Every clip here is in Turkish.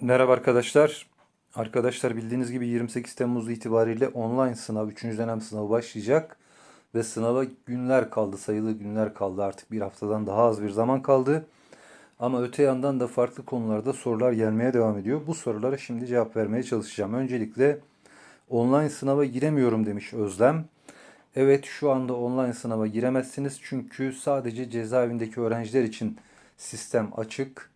Merhaba arkadaşlar. Arkadaşlar bildiğiniz gibi 28 Temmuz itibariyle online sınav, 3. dönem sınavı başlayacak. Ve sınava günler kaldı, sayılı günler kaldı. Artık bir haftadan daha az bir zaman kaldı. Ama öte yandan da farklı konularda sorular gelmeye devam ediyor. Bu sorulara şimdi cevap vermeye çalışacağım. Öncelikle online sınava giremiyorum demiş Özlem. Evet şu anda online sınava giremezsiniz çünkü sadece cezaevindeki öğrenciler için sistem açık.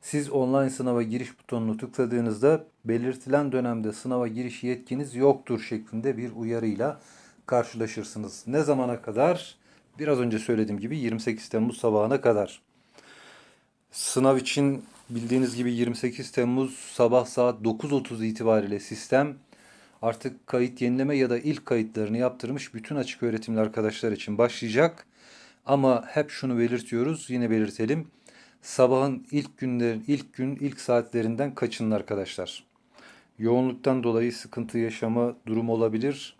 Siz online sınava giriş butonunu tıkladığınızda belirtilen dönemde sınava giriş yetkiniz yoktur şeklinde bir uyarıyla karşılaşırsınız. Ne zamana kadar? Biraz önce söylediğim gibi 28 Temmuz sabahına kadar. Sınav için bildiğiniz gibi 28 Temmuz sabah saat 9.30 itibariyle sistem artık kayıt yenileme ya da ilk kayıtlarını yaptırmış bütün açık öğretimli arkadaşlar için başlayacak. Ama hep şunu belirtiyoruz, yine belirtelim. Sabahın ilk günlerin ilk gün ilk saatlerinden kaçının arkadaşlar. Yoğunluktan dolayı sıkıntı yaşama durum olabilir.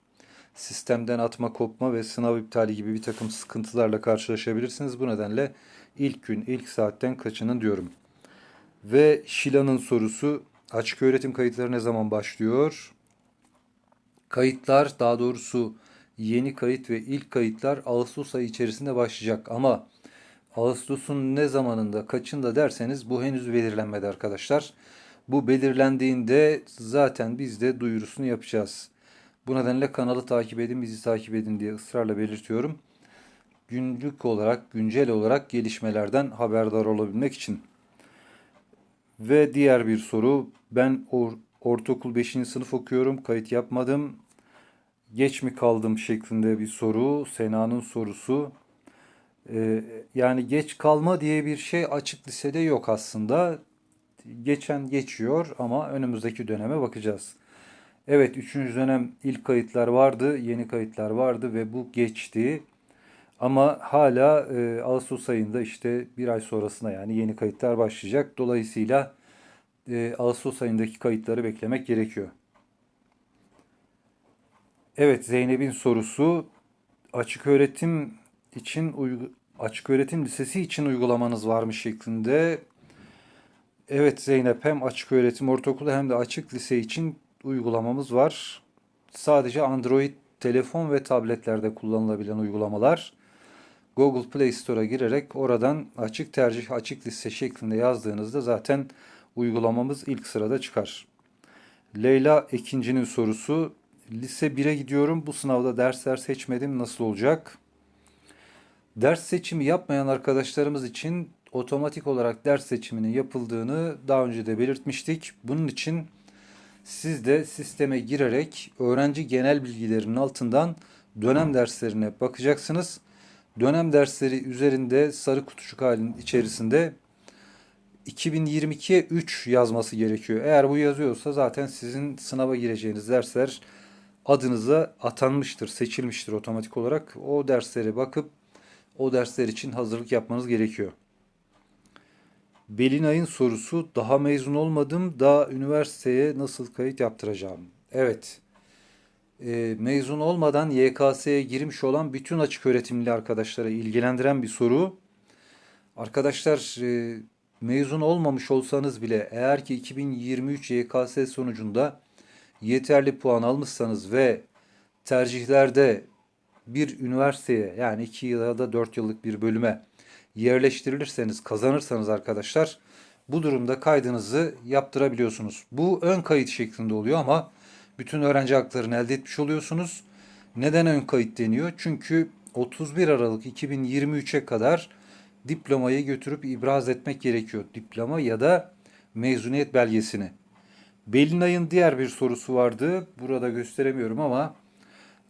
Sistemden atma kopma ve sınav iptali gibi bir takım sıkıntılarla karşılaşabilirsiniz. Bu nedenle ilk gün ilk saatten kaçının diyorum. Ve Şila'nın sorusu açık öğretim kayıtları ne zaman başlıyor? Kayıtlar daha doğrusu yeni kayıt ve ilk kayıtlar Ağustos ayı içerisinde başlayacak ama Ağustos'un ne zamanında kaçında derseniz bu henüz belirlenmedi arkadaşlar. Bu belirlendiğinde zaten biz de duyurusunu yapacağız. Bu nedenle kanalı takip edin, bizi takip edin diye ısrarla belirtiyorum. Günlük olarak, güncel olarak gelişmelerden haberdar olabilmek için. Ve diğer bir soru. Ben or ortaokul 5. sınıf okuyorum. Kayıt yapmadım. Geç mi kaldım şeklinde bir soru. Sena'nın sorusu. Ee, yani geç kalma diye bir şey açık lisede yok aslında. Geçen geçiyor ama önümüzdeki döneme bakacağız. Evet 3. dönem ilk kayıtlar vardı, yeni kayıtlar vardı ve bu geçti. Ama hala e, Ağustos ayında işte bir ay sonrasında yani yeni kayıtlar başlayacak. Dolayısıyla e, Ağustos ayındaki kayıtları beklemek gerekiyor. Evet Zeynep'in sorusu açık öğretim için uygu- açık öğretim lisesi için uygulamanız var mı şeklinde. Evet Zeynep hem açık öğretim ortaokulu hem de açık lise için uygulamamız var. Sadece Android telefon ve tabletlerde kullanılabilen uygulamalar. Google Play Store'a girerek oradan açık tercih açık lise şeklinde yazdığınızda zaten uygulamamız ilk sırada çıkar. Leyla Ekinci'nin sorusu lise 1'e gidiyorum bu sınavda dersler seçmedim nasıl olacak? Ders seçimi yapmayan arkadaşlarımız için otomatik olarak ders seçiminin yapıldığını daha önce de belirtmiştik. Bunun için siz de sisteme girerek öğrenci genel bilgilerinin altından dönem derslerine bakacaksınız. Dönem dersleri üzerinde sarı kutucuk halinin içerisinde 2022'ye 3 yazması gerekiyor. Eğer bu yazıyorsa zaten sizin sınava gireceğiniz dersler adınıza atanmıştır, seçilmiştir otomatik olarak. O derslere bakıp o dersler için hazırlık yapmanız gerekiyor. Belinay'ın sorusu daha mezun olmadım daha üniversiteye nasıl kayıt yaptıracağım? Evet. E, mezun olmadan YKS'ye girmiş olan bütün açık öğretimli arkadaşlara ilgilendiren bir soru. Arkadaşlar e, mezun olmamış olsanız bile eğer ki 2023 YKS sonucunda yeterli puan almışsanız ve tercihlerde bir üniversiteye yani 2 ya da 4 yıllık bir bölüme yerleştirilirseniz, kazanırsanız arkadaşlar bu durumda kaydınızı yaptırabiliyorsunuz. Bu ön kayıt şeklinde oluyor ama bütün öğrenci haklarını elde etmiş oluyorsunuz. Neden ön kayıt deniyor? Çünkü 31 Aralık 2023'e kadar diplomayı götürüp ibraz etmek gerekiyor. Diploma ya da mezuniyet belgesini. Belinay'ın diğer bir sorusu vardı. Burada gösteremiyorum ama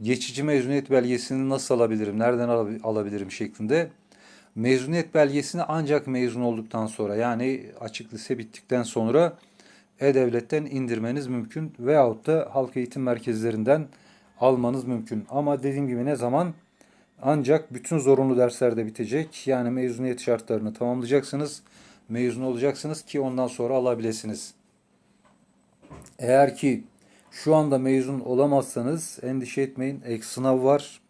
geçici mezuniyet belgesini nasıl alabilirim, nereden alabilirim şeklinde. Mezuniyet belgesini ancak mezun olduktan sonra yani açık lise bittikten sonra E-Devlet'ten indirmeniz mümkün veyahut da halk eğitim merkezlerinden almanız mümkün. Ama dediğim gibi ne zaman? Ancak bütün zorunlu derslerde bitecek. Yani mezuniyet şartlarını tamamlayacaksınız. Mezun olacaksınız ki ondan sonra alabilirsiniz. Eğer ki şu anda mezun olamazsanız endişe etmeyin. Ek sınav var.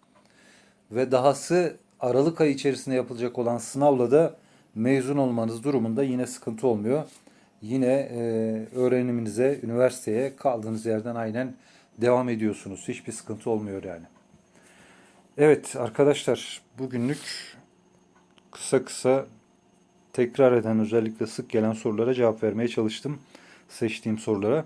Ve dahası Aralık ayı içerisinde yapılacak olan sınavla da mezun olmanız durumunda yine sıkıntı olmuyor. yine e, öğreniminize, üniversiteye kaldığınız yerden aynen devam ediyorsunuz. Hiçbir sıkıntı olmuyor yani. Evet arkadaşlar bugünlük kısa kısa tekrar eden özellikle sık gelen sorulara cevap vermeye çalıştım. Seçtiğim sorulara.